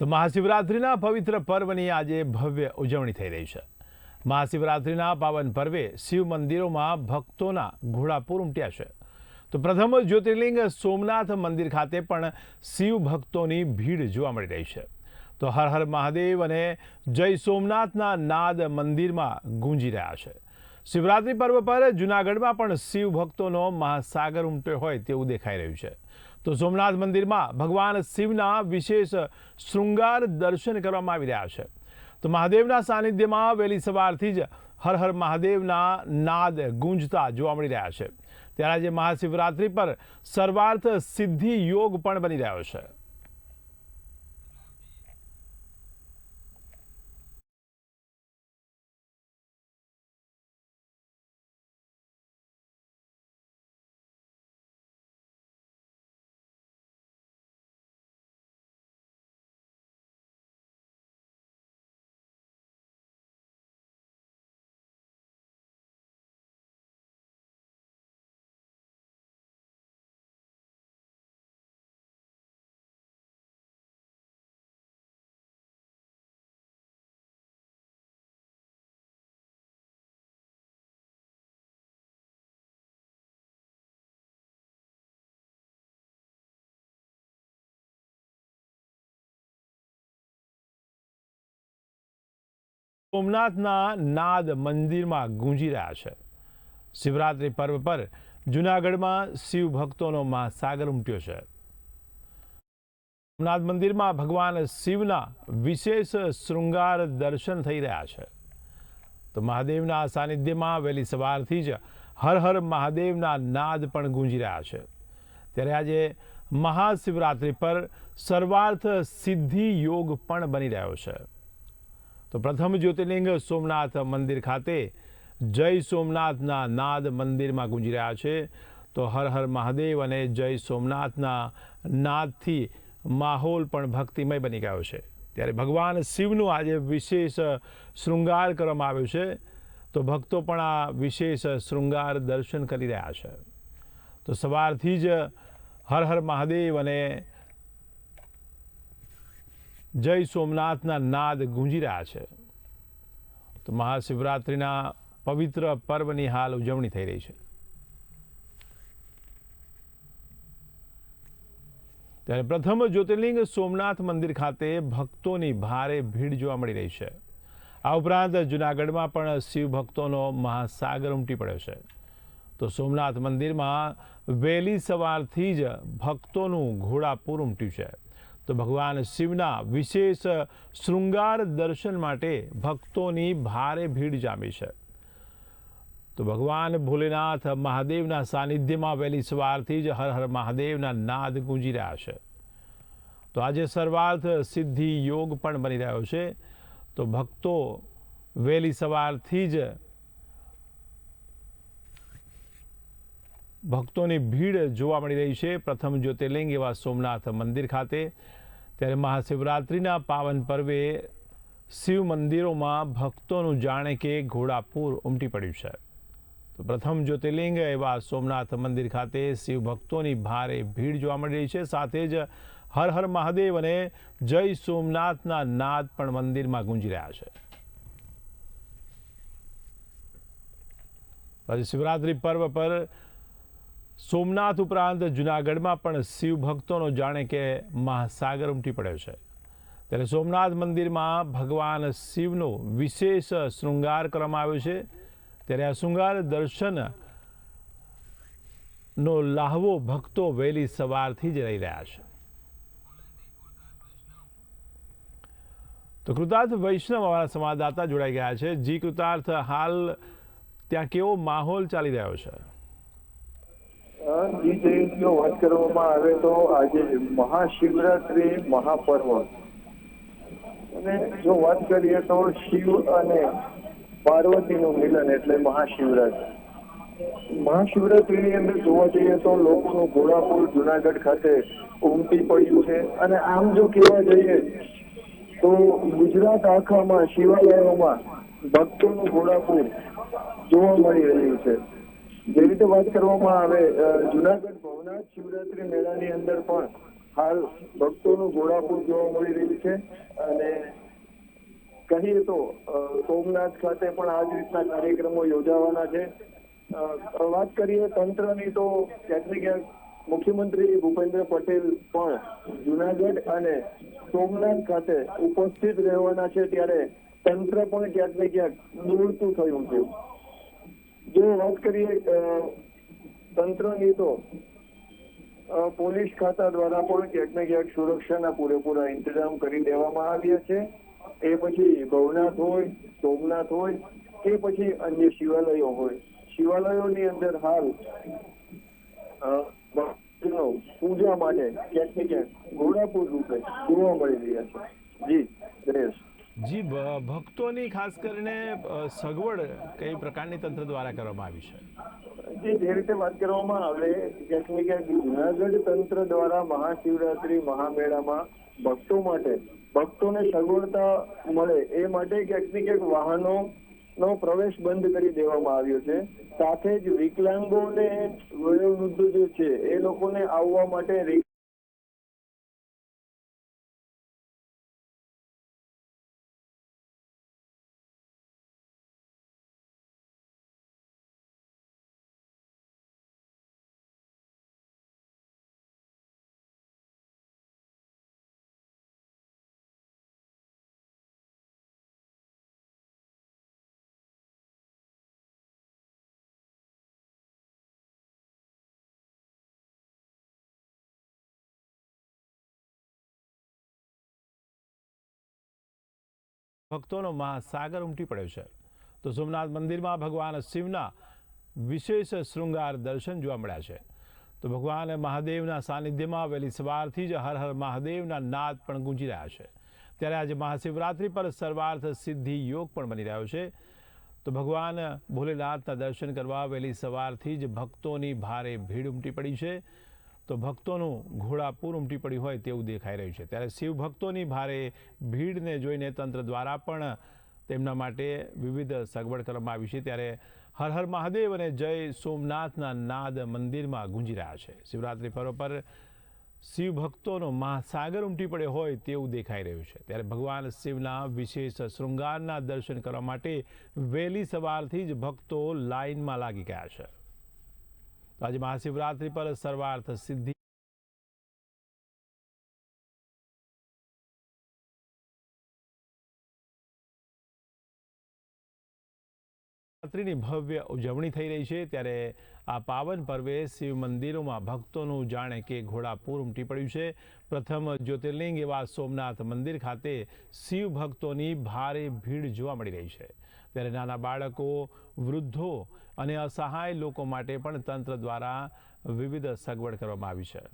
તો મહાશિવરાત્રિના પવિત્ર પર્વની આજે ભવ્ય ઉજવણી થઈ રહી છે. મહાશિવરાત્રિના પાવન પર્વે શિવ મંદિરોમાં ભક્તોના ઘોડાપૂર ઉમટ્યા છે. તો પ્રથમ જ્યોતિર્લિંગ સોમનાથ મંદિર ખાતે પણ શિવ ભક્તોની ભીડ જોવા મળી રહી છે. તો હર હર મહાદેવ અને જય સોમનાથના નાદ મંદિરમાં ગુંજી રહ્યા છે. શિવરાત્રિ પર્વ પર જૂનાગઢમાં પણ શિવ ભક્તોનો મહાસાગર ઉમટ્યો હોય તેવું દેખાઈ રહ્યું છે. તો સોમનાથ મંદિરમાં ભગવાન શિવના વિશેષ શૃંગાર દર્શન કરવામાં આવી રહ્યા છે. તો મહાદેવના સાનિધ્યમાં વહેલી સવારથી જ હર હર મહાદેવના નાદ ગુંજતા જોવા મળી રહ્યા છે. ત્યારે આજે મહાશિવરાત્રિ પર સર્વાર્થ સિદ્ધિ યોગ પણ બની રહ્યો છે. સોમનાથના નાદ મંદિરમાં ગુંજી રહ્યા છે. શિવરાત્રિ પર્વ પર જૂનાગઢમાં શિવ ભક્તોનો મહાસાગર ઉમટ્યો છે. સોમનાથ મંદિરમાં ભગવાન શિવના વિશેષ શૃંગાર દર્શન થઈ રહ્યા છે. તો મહાદેવના સાનિધ્યમાં વહેલી સવારથી જ હર હર મહાદેવના નાદ પણ ગુંજી રહ્યા છે. ત્યારે આજે મહાશિવરાત્રિ પર સર્વાર્થ સિદ્ધિ યોગ પણ બની રહ્યો છે. તો પ્રથમ જ્યોતિર્લિંગ સોમનાથ મંદિર ખાતે જય સોમનાથના નાદ મંદિરમાં ગુંજી રહ્યા છે. તો હર હર મહાદેવ અને જય સોમનાથના નાદથી માહોલ પણ ભક્તિમય બની ગયો છે. ત્યારે ભગવાન શિવનું આજે વિશેષ શૃંગાર કરવામાં આવ્યો છે. તો ભક્તો પણ આ વિશેષ શૃંગાર દર્શન કરી રહ્યા છે. તો સવારથી જ હર હર મહાદેવ અને જય સોમનાથના નાદ ગુંજી રહ્યા છે. તો મહાશિવરાત્રિના પવિત્ર પર્વની હાલ ઉજવણી થઈ રહી છે. ત્યારે પ્રથમ જ્યોતિર્લિંગ સોમનાથ મંદિર ખાતે ભક્તોની ભારે ભીડ જોવા મળી રહી છે. આ ઉપરાંત જૂનાગઢમાં પણ શિવ ભક્તોનો મહાસાગર ઉમટી પડ્યો છે. તો સોમનાથ મંદિરમાં વહેલી સવારથી જ ભક્તોનું ઘોડાપૂર ઉમટ્યું છે. તો ભગવાન શિવના વિશેષ શૃંગાર દર્શન માટે ભક્તોની ભારે ભીડ જામી છે. તો ભગવાન ભોલેનાથ મહાદેવના સાનિધ્યમાં વહેલી સવારથી જ હર હર મહાદેવના નાદ ગુંજી રહ્યા છે. તો આજે સર્વાર્થ સિદ્ધિ યોગ પણ બની રહ્યો છે. તો ભક્તો વહેલી સવારથી જ ભક્તોની ભીડ જોવા મળી રહી છે. પ્રથમ જ્યોતિર્લિંગ એવા સોમનાથ મંદિર ખાતે. ત્યારે મહાશિવરાત્રિના પાવન પર્વે શિવ મંદિરોમાં ભક્તોનું જાણે કે ઘોડાપૂર ઉમટી પડ્યું છે. તો પ્રથમ જ્યોતિર્લિંગ એવા સોમનાથ મંદિર ખાતે શિવ ભક્તોની ભારે ભીડ જોવા મળી રહી છે. સાથે જ હર હર મહાદેવ અને જય સોમનાથના નાદ પણ મંદિરમાં ગુંજી રહ્યા છે. પછી શિવરાત્રિ પર્વ પર સોમનાથ ઉપરાંત જૂનાગઢમાં પણ શિવ ભક્તોનો જાણે કે મહાસાગર ઉમટી પડ્યો છે. ત્યારે સોમનાથ મંદિરમાં ભગવાન શિવનો વિશેષ શૃંગાર કરવામાં આવ્યો છે. ત્યારે આ શૃંગાર દર્શન નો લાહવો ભક્તો વહેલી સવારથી જ રહી રહ્યા છે. તો કૃતાર્થ વૈષ્ણવ અમારા સંવાદદાતા જોડાઈ ગયા છે. જી કૃતાર્થ, હાલ ત્યાં કેવો માહોલ ચાલી રહ્યો છે? જી જયંતિનો વાત કરવામાં આવે તો આજે મહાશિવરાત્રી, મહાપર્વ. અને જો વાત કરીએ તો શિવ અને પાર્વતીનું મિલન એટલે મહાશિવરાત્રી. મહાશિવરાત્રીની અંદર જોવા જઈએ તો લોકોનું ઘોડાપુર જુનાગઢ ખાતે ઉમટી પડ્યું છે. અને આમ જો કહેવા જઈએ તો ગુજરાત આખામાં શિવાલયોમાં ભક્તોનું ઘોડાપુર જોવા મળી રહ્યું છે. રીતે વાત કરવામાં આવે જુનાગઢ ભવનાથ શિવરાત્રી મેળાની અંદર પણ હાલ ભક્તોનું ઘોડાપુર જોવા મળી રહ્યું છે અને કહીએ તો સોમનાથ ખાતે પણ આ જ રીતના કાર્યક્રમો યોજાવાના છે. વાત કરીએ તંત્રની તો ક્યાંક ક્યાંક મુખ્યમંત્રી ભૂપેન્દ્ર પટેલ પણ જુનાગઢ અને સોમનાથ ખાતે ઉપસ્થિત રહેવાના છે ત્યારે તંત્ર પણ ક્યાંક ને ક્યાંક દોડતું થયું છે. જો વાત કરીએ તંત્રની તો પોલીસ ખાતા દ્વારા પણ ક્યાંક ને ક્યાંક સુરક્ષાના પૂરેપૂરા ઇંતજામ કરી દેવામાં આવ્યા છે. એ પછી ભવનાથ હોય, સોમનાથ હોય, કે પછી અન્ય શિવાલયો હોય. શિવાલયોની અંદર હાલ પૂજા માટે ક્યાંક ને ક્યાંક ઘોડાપુર રૂપે જોવા મળી રહ્યા છે. જી ગણેશ જી ભક્તોની ખાસ કરીને સગવડ કઈ પ્રકારની તંત્ર દ્વારા કરવામાં આવી છે? જે જે રીતે વાત કરવામાં આવે ક્યાંક ને ક્યાંક જુનાગઢ તંત્ર દ્વારા મહાશિવરાત્રી મહામેળામાં ભક્તો માટે, ભક્તોને સગવડતા મળે એ માટે ક્યાંક ને ક્યાંક વાહનો નો પ્રવેશ બંધ કરી દેવામાં આવ્યો છે. સાથે જ વિકલાંગોને વયોવૃદ્ધ જે છે, એ લોકોને આવવા માટે ભક્તોનો મહાસાગર ઉમટી પડ્યો છે. તો સોમનાથ મંદિરમાં ભગવાન શિવના વિશેષ શૃંગાર દર્શન જોવા મળ્યા છે. તો ભગવાન મહાદેવના સાનિધ્યમાં વહેલી સવારથી જ હર હર મહાદેવના નાદ પણ ગુંજી રહ્યા છે. ત્યારે આજે મહાશિવરાત્રિ પર સર્વાર્થ સિદ્ધિ યોગ પણ બની રહ્યો છે. તો ભગવાન ભોલેનાથના દર્શન કરવા વહેલી સવારથી જ ભક્તોની ભારે ભીડ ઉમટી પડી છે. તો ભક્તોનું ઘોડાપૂર ઉમટી પડ્યું હોય તેવું દેખાઈ રહ્યું છે. ત્યારે શિવ ભક્તોની ભારે ભીડને જોઈને તંત્ર દ્વારા પણ તેમના માટે વિવિધ સગવડ કરવામાં આવી છે. ત્યારે હર હર મહાદેવ અને જય સોમનાથના નાદ મંદિરમાં ગુંજી રહ્યા છે. શિવરાત્રિ પર્વ પર શિવ ભક્તોનો મહાસાગર ઉમટી પડ્યો હોય તેવું દેખાઈ રહ્યું છે. ત્યારે ભગવાન શિવના વિશેષ શૃંગારના દર્શન કરવા માટે વહેલી સવારથી જ ભક્તો લાઇનમાં લાગી ગયા છે. તો આજે મહાશિવરાત્રિ પર સર્વાર્થ સિદ્ધિ રાત્રિની ભવ્ય ઉજવણી થઈ રહી છે. ત્યારે આ પાવન પર્વે શિવ મંદિરોમાં ભક્તોનું જાણે કે ઘોડાપૂર ઉમટી પડ્યું છે. પ્રથમ જ્યોતિર્લિંગ એવા સોમનાથ મંદિર ખાતે શિવ ભક્તોની ભારે ભીડ જોવા મળી રહી છે. ત્યારે નાના બાળકો, વૃદ્ધો અને અસહાય લોકો માટે પણ તંત્ર દ્વારા વિવિધ સગવડ કરવામાં આવી છે.